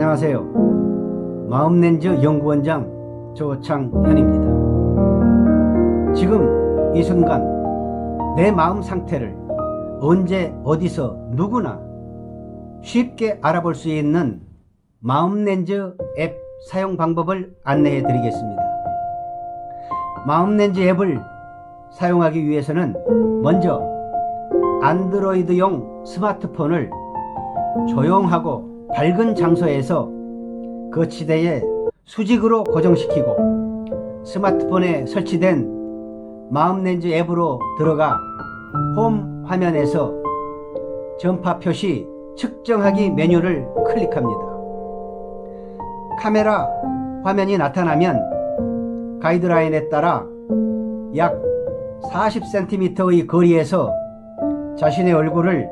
안녕하세요. 마음렌즈 연구원장 조창현입니다. 지금 이 순간 내 마음 상태를 언제 어디서 누구나 쉽게 알아볼 수 있는 마음렌즈 앱 사용 방법을 안내해 드리겠습니다. 마음렌즈 앱을 사용하기 위해서는 먼저 안드로이드용 스마트폰을 조용하고 밝은 장소에서 거치대에 수직으로 고정시키고 스마트폰에 설치된 마음렌즈 앱으로 들어가 홈 화면에서 전파 표시 측정하기 메뉴를 클릭합니다. 카메라 화면이 나타나면 가이드라인에 따라 약 40cm의 거리에서 자신의 얼굴을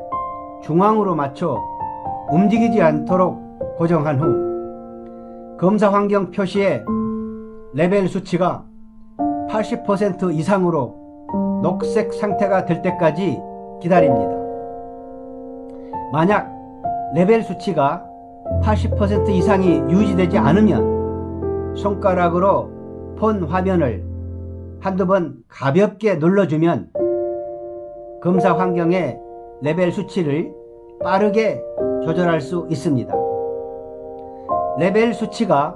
중앙으로 맞춰 움직이지 않도록 고정한 후 검사 환경 표시에 레벨 수치가 80% 이상으로 녹색 상태가 될 때까지 기다립니다. 만약 레벨 수치가 80% 이상이 유지되지 않으면 손가락으로 폰 화면을 한두 번 가볍게 눌러주면 검사 환경의 레벨 수치를 빠르게 조절할 수 있습니다. 레벨 수치가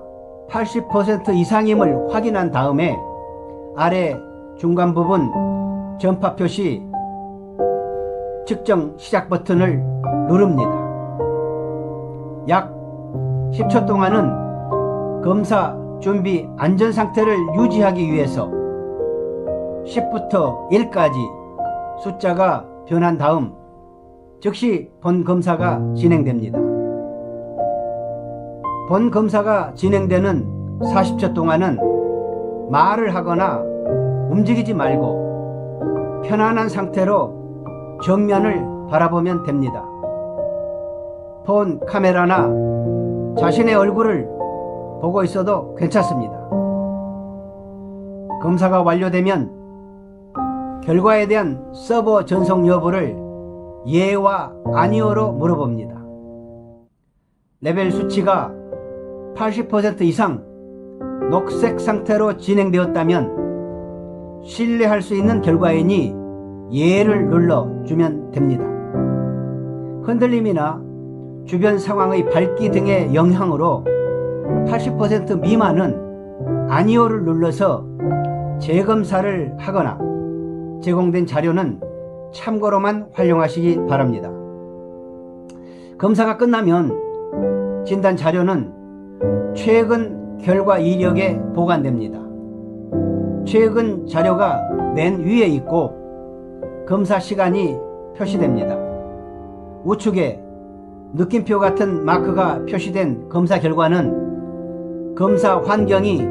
80% 이상임을 확인한 다음에 아래 중간 부분 전파 표시 측정 시작 버튼을 누릅니다. 약 10초 동안은 검사 준비 안전 상태를 유지하기 위해서 10부터 1까지 숫자가 변한 다음 즉시 본 검사가 진행됩니다. 본 검사가 진행되는 40초 동안은 말을 하거나 움직이지 말고 편안한 상태로 정면을 바라보면 됩니다. 폰 카메라나 자신의 얼굴을 보고 있어도 괜찮습니다. 검사가 완료되면 결과에 대한 서버 전송 여부를 예와 아니오로 물어봅니다. 레벨 수치가 80% 이상 녹색 상태로 진행되었다면 신뢰할 수 있는 결과이니 예를 눌러주면 됩니다. 흔들림이나 주변 상황의 밝기 등의 영향으로 80% 미만은 아니오를 눌러서 재검사를 하거나 제공된 자료는 참고로만 활용하시기 바랍니다. 검사가 끝나면 진단 자료는 최근 결과 이력에 보관됩니다. 최근 자료가 맨 위에 있고 검사 시간이 표시됩니다. 우측에 느낌표 같은 마크가 표시된 검사 결과는 검사 환경이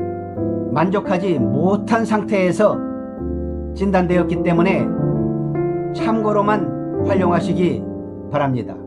만족하지 못한 상태에서 진단되었기 때문에 참고로만 활용하시기 바랍니다.